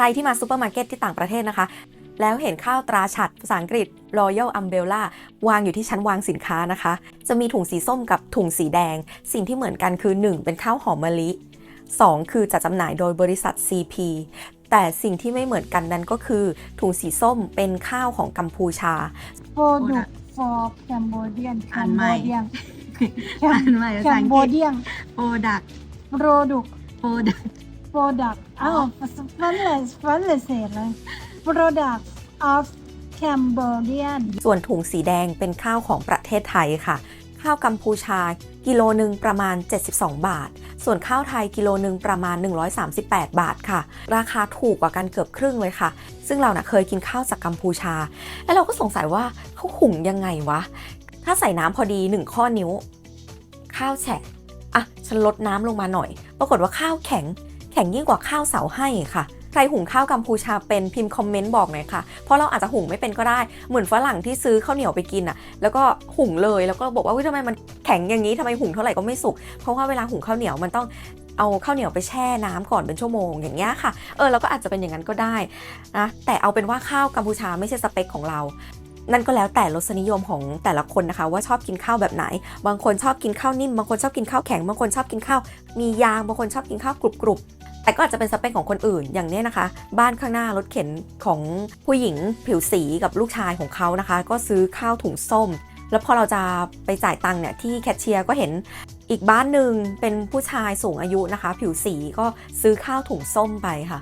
รที่มาซูเปอร์มาร์เก็ตที่ต่างประเทศนะคะ แล้วเห็นข้าวตราฉัดภาษาอังกฤษ Royal Umbrella วางอยู่ที่ชั้นวางสินค้านะคะ จะมีถุงสีส้มกับถุงสีแดง สิ่งที่เหมือนกันคือ 1 เป็นข้าวหอมมะลิ 2 คือจัดจำหน่ายโดยบริษัท CP แต่สิ่งที่ไม่เหมือนกันนั้นก็คือ ถุงสีส้มเป็นข้าวของกัมพูชา product for Cambodian อ่านใหม่ Cambodian อ่านใหม่ภาษาอังกฤษ Cambodian product product product product อ้าวฝรั่งฝรั่งเศสเลย product of Cambodian ส่วนถุงสีแดงเป็นข้าวของประเทศไทยค่ะ ข้าวกัมพูชากิโลหนึ่งประมาณ 72 บาท ส่วนข้าวไทยกิโลหนึ่งประมาณ 138 บาทค่ะ ราคาถูกกว่ากันเกือบครึ่งเลยค่ะ ซึ่งเรานะ่ะเคยกินข้าวจากกัมพูชา แล้วเราก็สงสัยว่าเขาหุงยังไงวะ ถ้าใส่น้ำพอดี 1 ข้อนิ้ว ข้าวแฉะ อะฉันลดน้ำลงมาหน่อย ปรากฏว่าข้าวแข็ง แข็งยิ่งกว่าข้าวเสาให้ค่ะใครหุงข้าวกัมพูชาเป็นพิมพ์คอมเมนต์บอกหน่อยค่ะ เพราะเราอาจจะหุงไม่เป็นก็ได้ เหมือนฝรั่งที่ซื้อข้าวเหนียวไปกินอะ แล้วก็หุงเลย แล้วก็บอกว่าวิทำไมมันแข็งอย่างนี้ทำไมหุงเท่าไหร่ก็ไม่สุก เพราะว่าเวลาหุงข้าวเหนียวมันต้องเอาข้าวเหนียวไปแช่น้ำก่อนเป็นชั่วโมงอย่างเงี้ยค่ะ เออเราก็อาจจะเป็นอย่างนั้นก็ได้นะ แต่เอาเป็นว่าข้าวกัมพูชาไม่ใช่สเปคของเรา นั่นก็แล้วแต่รสนิยมของแต่ละคนนะคะ ว่าชอบกินข้าวแบบไหน บางคนชอบกินข้าวนิ่ม บางคนชอบกินข้าวแข็ง บางคนชอบกินข้าวมียาง บางคนชอบกินข้าวกรุบกรุบแต่ก็อาจจะเป็นสเปคของคนอื่น อย่างเนี้ยนะคะ บ้านข้างหน้ารถเข็นของผู้หญิงผิวสีกับลูกชายของเขานะคะ ก็ซื้อข้าวถุงส้ม แล้วพอเราจะไปจ่ายตังค์เนี่ยที่แคชเชียร์ก็เห็นอีกบ้านหนึ่งเป็นผู้ชายสูงอายุนะคะ ผิวสีก็ซื้อข้าวถุงส้มไปค่ะ